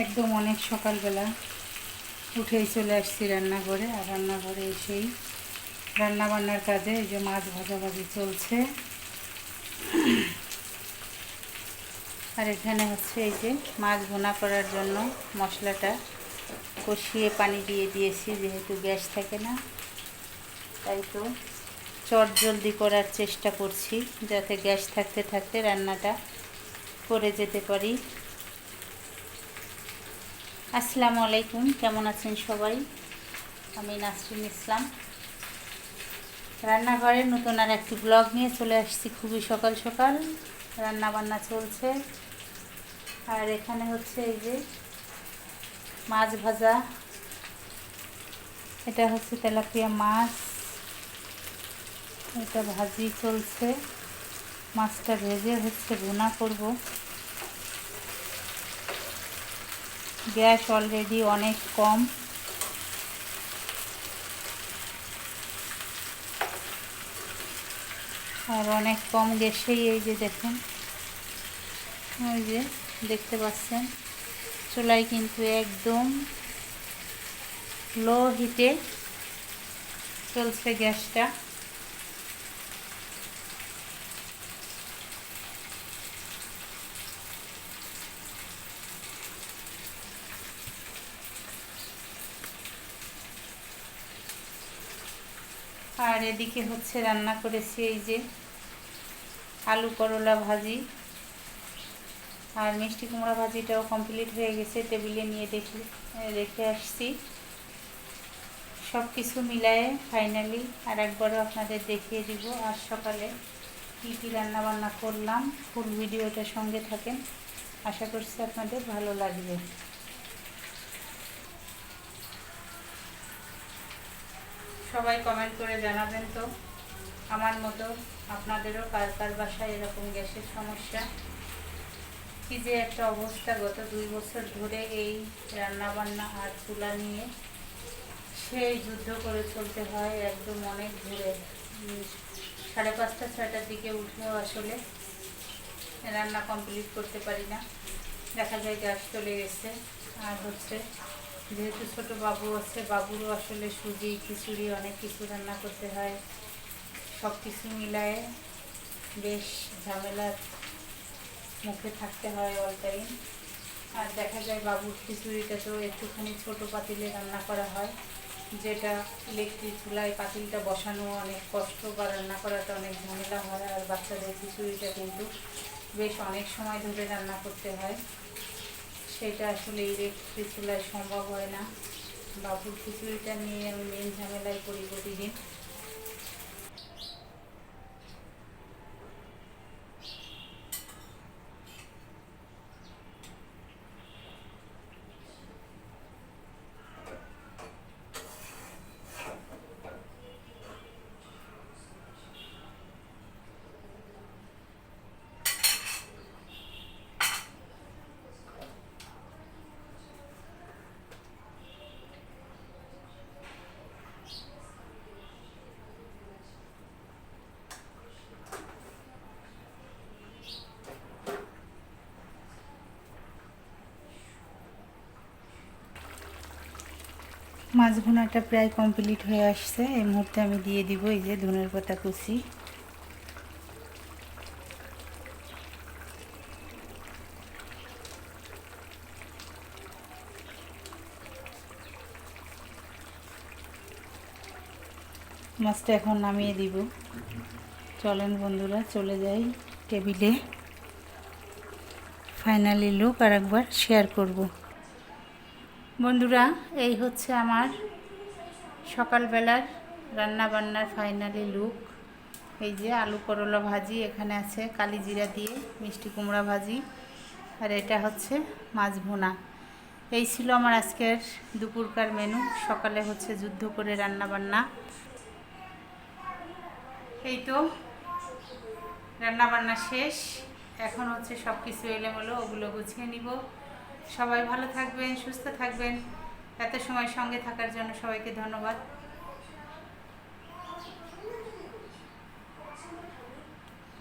একদম অনেক সকালবেলা উঠেই চলে আসছি রান্নাঘরে, আর রান্নাঘরে এসেই রান্না বান্নার কাজে এই যে মাছ ভাজাভাজি চলছে। আর এখানে হচ্ছে এই যে মাছ ভুনা করার জন্য মশলাটা কষিয়ে পানি দিয়ে দিয়েছি, যেহেতু গ্যাস থাকে না। তাই তো চট জলদি করার চেষ্টা করছি, যাতে গ্যাস থাকতে থাকতে রান্নাটা করে যেতে পারি। আসসালামু আলাইকুম, কেমন আছেন সবাই? আমি নাসরিন ইসলাম। রান্নাঘরের নতুন আর একটি ব্লগ নিয়ে চলে আসছি খুবই সকাল সকাল। রান্না বান্না চলছে। আর এখানে হচ্ছে এই যে মাছ ভাজা। এটা হচ্ছে তেলাপিয়া মাছ। এটা ভাজি চলছে। মাছটা ভেজে হচ্ছে ভুনা করব। গ্যাস অলরেডি অনেক কম। আর অনেক কম গ্যাসেই এই যে দেখুন, ওই যে দেখতে পাচ্ছেন, চুলায় কিন্তু একদম লো হিটে চলছে গ্যাসটা। আর এদিকে হচ্ছে রান্না করেছি এই যে আলু করলা ভাজি। আর মিষ্টি কুমড়া ভাজিটাও কমপ্লিট হয়ে গেছে, টেবিলে নিয়ে দেখি, রেখে আসছি। সব কিছু মিলায়ে ফাইনালি আর একবারও আপনাদের দেখিয়ে দিব আর সকালে কী কী রান্না বান্না করলাম ফুল ভিডিওটার সঙ্গে থাকেন। আশা করছি আপনাদের ভালো লাগবে। সবাই কমেন্ট করে জানাবেন তো। আমার মতো আপনাদেরও কার কার বাসায় এরকম গ্যাসের সমস্যা। কি যে একটা অবস্থা গত দুই বছর ধরে এই রান্না বান্না আর চুলা নিয়ে। সেই যুদ্ধ করে চলতে হয় একদম অনেক ঘুরে সাড়ে পাঁচটা, ছয়টার দিকে উঠেও আসলে রান্না কমপ্লিট করতে পারি না। দেখা যায় গ্যাস চলে গেছে। আর হচ্ছে যেহেতু ছোটো বাবু আছে, বাবুরও আসলে সুজি, খিচুড়ি, অনেক কিছু রান্না করতে হয়। সব কিছু মিলায়ে বেশ ঝামেলার মুখে থাকতে হয় অল টাইম আর দেখা যায় বাবুর খিচুড়িটা তো একটুখানি ছোটো পাতিলে রান্না করা হয়, যেটা ইলেকট্রিক চুলায় পাতিলটা বসানো অনেক কষ্ট বা রান্না করাটা অনেক ঝামেলা হয়, আর বাচ্চাদের খিচুড়িটা কিন্তু বেশ অনেক সময় ধরে রান্না করতে হয়। সেটা আসলে ইলেকট্রিক সম্ভব হয় না। বাবুর খিচুড়িটা নিয়ে আমি মেন ঝামেলায় করি প্রতিদিন। মাছ ভুনাটা প্রায় কমপ্লিট হয়ে আসছে। এই মুহূর্তে আমি দিয়ে দিব এই যে ধনের পাতা কুচি। মাছটা এখন নামিয়ে দিব। চলেন বন্ধুরা, চলে যাই টেবিলে। ফাইনালি লুক আর একবার শেয়ার করব। বন্ধুরা, এই হচ্ছে আমার সকালবেলার রান্না বান্নার ফাইনালি লুক। এই যে আলু করলা ভাজি, এখানে আছে কালি জিরা দিয়ে মিষ্টি কুমড়া ভাজি, আর এটা হচ্ছে মাছ ভুনা। এই ছিল আমার আজকের দুপুরকার মেনু। সকালে হচ্ছে যুদ্ধ করে রান্না বান্না এই তো রান্না বান্না শেষ। এখন হচ্ছে সব কিছু এলোমেলো, ওগুলো গুছিয়ে নিব। সবাই ভালো থাকবেন সুস্থ থাকবেন। এত সময় সঙ্গে থাকার জন্য সবাইকে ধন্যবাদ।